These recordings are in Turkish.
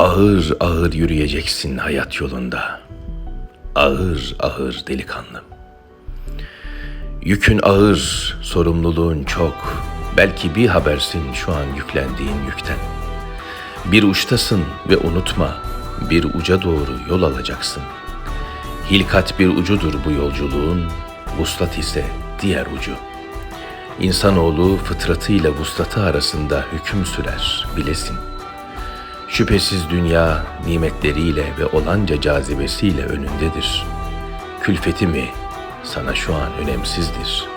Ağır ağır yürüyeceksin hayat yolunda. Ağır ağır delikanlım. Yükün ağır, sorumluluğun çok. Belki bir habersin şu an yüklendiğin yükten. Bir uçtasın ve unutma, bir uca doğru yol alacaksın. Hilkat bir ucudur bu yolculuğun, vuslat ise diğer ucu. İnsanoğlu fıtratıyla vuslatı arasında hüküm sürer, bilesin. Şüphesiz dünya nimetleriyle ve olanca cazibesiyle önündedir. Külfeti mi sana şu an önemsizdir.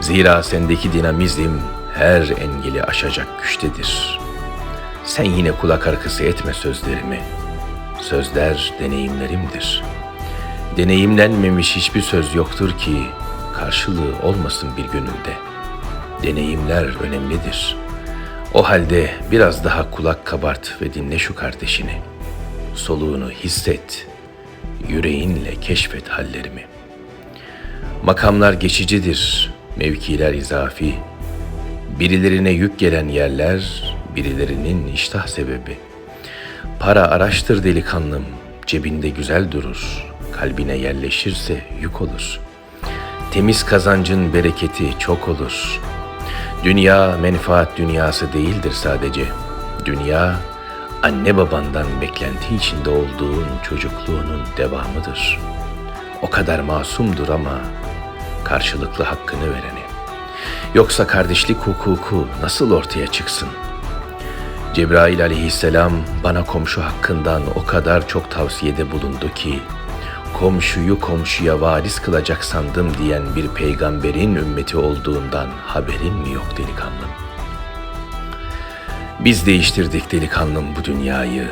Zira sendeki dinamizm her engeli aşacak güçtedir. Sen yine kulak arkası etme sözlerimi. Sözler deneyimlerimdir. Deneyimlenmemiş hiçbir söz yoktur ki karşılığı olmasın bir gönülde. Deneyimler önemlidir. O halde biraz daha kulak kabart ve dinle şu kardeşini. Soluğunu hisset, yüreğinle keşfet hallerimi. Makamlar geçicidir, mevkiler izafi. Birilerine yük gelen yerler, birilerinin iştah sebebi. Para araçtır delikanlım, cebinde güzel durur. Kalbine yerleşirse yük olur. Temiz kazancın bereketi çok olur. Dünya menfaat dünyası değildir sadece. Dünya anne babandan beklenti içinde olduğun çocukluğunun devamıdır. O kadar masumdur ama karşılıklı hakkını vereni. Yoksa kardeşlik hukuku nasıl ortaya çıksın? Cebrail aleyhisselam bana komşu hakkından o kadar çok tavsiyede bulundu ki, komşuyu komşuya varis kılacak sandım diyen bir peygamberin ümmeti olduğundan haberin mi yok delikanlım? Biz değiştirdik delikanlım bu dünyayı.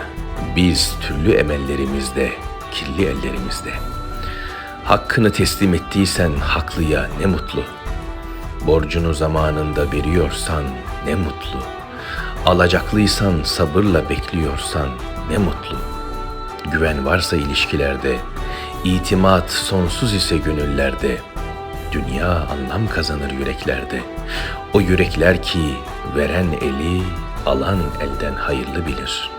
Biz türlü emellerimizde, kirli ellerimizde. Hakkını teslim ettiysen haklıya ne mutlu. Borcunu zamanında veriyorsan ne mutlu. Alacaklıysan sabırla bekliyorsan ne mutlu. Güven varsa ilişkilerde, itimat sonsuz ise gönüllerde, dünya anlam kazanır yüreklerde. O yürekler ki veren eli, alan elden hayırlı bilir.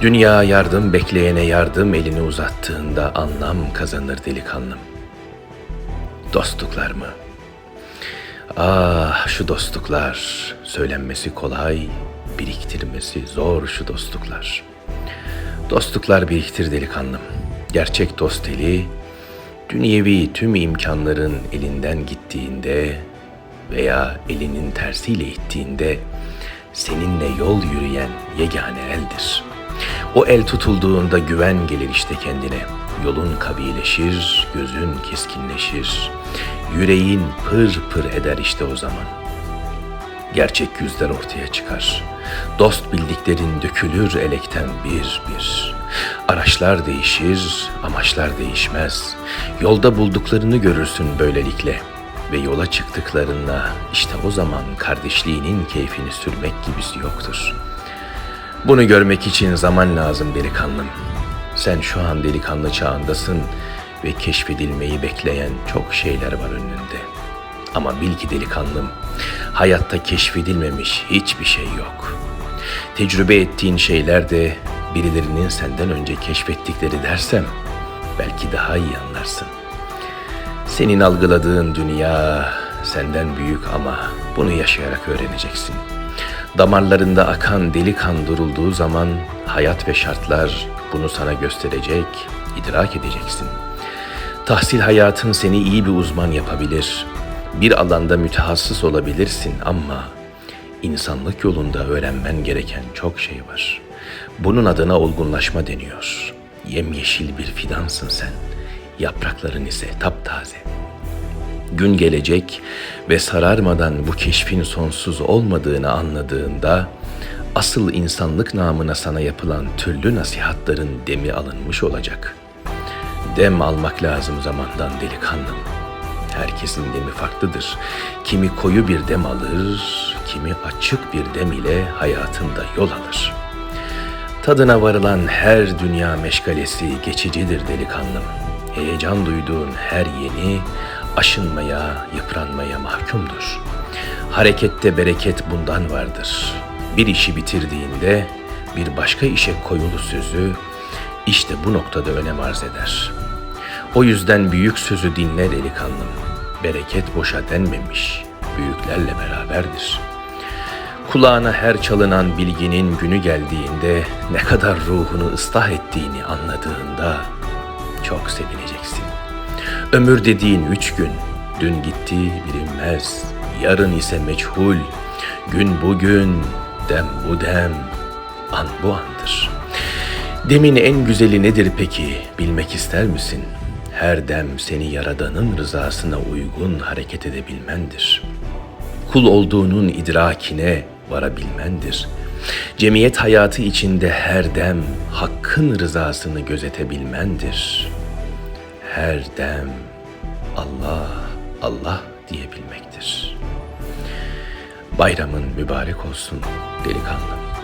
Dünya yardım bekleyene yardım elini uzattığında anlam kazanır delikanlım. Dostluklar mı? Ah şu dostluklar, söylenmesi kolay, biriktirmesi zor şu dostluklar. Dostluklar biriktir delikanlım. Gerçek dost eli, dünyevi tüm imkanların elinden gittiğinde veya elinin tersiyle ittiğinde seninle yol yürüyen yegane eldir. O el tutulduğunda güven gelir işte kendine. Yolun kavileşir, gözün keskinleşir. Yüreğin pır pır eder işte o zaman. Gerçek yüzler ortaya çıkar. Dost bildiklerin dökülür elekten bir bir. Araçlar değişir, amaçlar değişmez. Yolda bulduklarını görürsün böylelikle. Ve yola çıktıklarında işte o zaman kardeşliğinin keyfini sürmek gibisi yoktur. Bunu görmek için zaman lazım delikanlım. Sen şu an delikanlı çağındasın ve keşfedilmeyi bekleyen çok şeyler var önünde. Ama bil ki delikanlım, hayatta keşfedilmemiş hiçbir şey yok. Tecrübe ettiğin şeyler de birilerinin senden önce keşfettikleri dersem belki daha iyi anlarsın. Senin algıladığın dünya senden büyük ama bunu yaşayarak öğreneceksin. Damarlarında akan deli kan durulduğu zaman hayat ve şartlar bunu sana gösterecek, idrak edeceksin. Tahsil hayatın seni iyi bir uzman yapabilir. Bir alanda mütehassıs olabilirsin ama insanlık yolunda öğrenmen gereken çok şey var. Bunun adına olgunlaşma deniyor. Yemyeşil bir fidansın sen. Yaprakların ise taptaze. Gün gelecek ve sararmadan bu keşfin sonsuz olmadığını anladığında asıl insanlık namına sana yapılan türlü nasihatların demi alınmış olacak. Dem almak lazım zamandan delikanlım. Herkesin demi farklıdır. Kimi koyu bir dem alır, kimi açık bir dem ile hayatında yol alır. Tadına varılan her dünya meşgalesi geçicidir delikanlım. Heyecan duyduğun her yeni aşınmaya, yıpranmaya mahkumdur. Harekette bereket bundan vardır. Bir işi bitirdiğinde bir başka işe koyulu sözü işte bu noktada önem arz eder. O yüzden büyük sözü dinle delikanlım. Bereket boşa denmemiş, büyüklerle beraberdir. Kulağına her çalınan bilginin günü geldiğinde ne kadar ruhunu ıslah ettiğini anladığında çok sevineceksin. Ömür dediğin üç gün, dün gitti bilinmez, yarın ise meçhul. Gün bugün, dem bu dem, an bu andır. Demin en güzeli nedir peki bilmek ister misin? Her dem seni yaradanın rızasına uygun hareket edebilmendir. Kul olduğunun idrakine varabilmendir. Cemiyet hayatı içinde her dem hakkın rızasını gözetebilmendir. Her dem Allah, Allah diyebilmektir. Bayramın mübarek olsun delikanlım.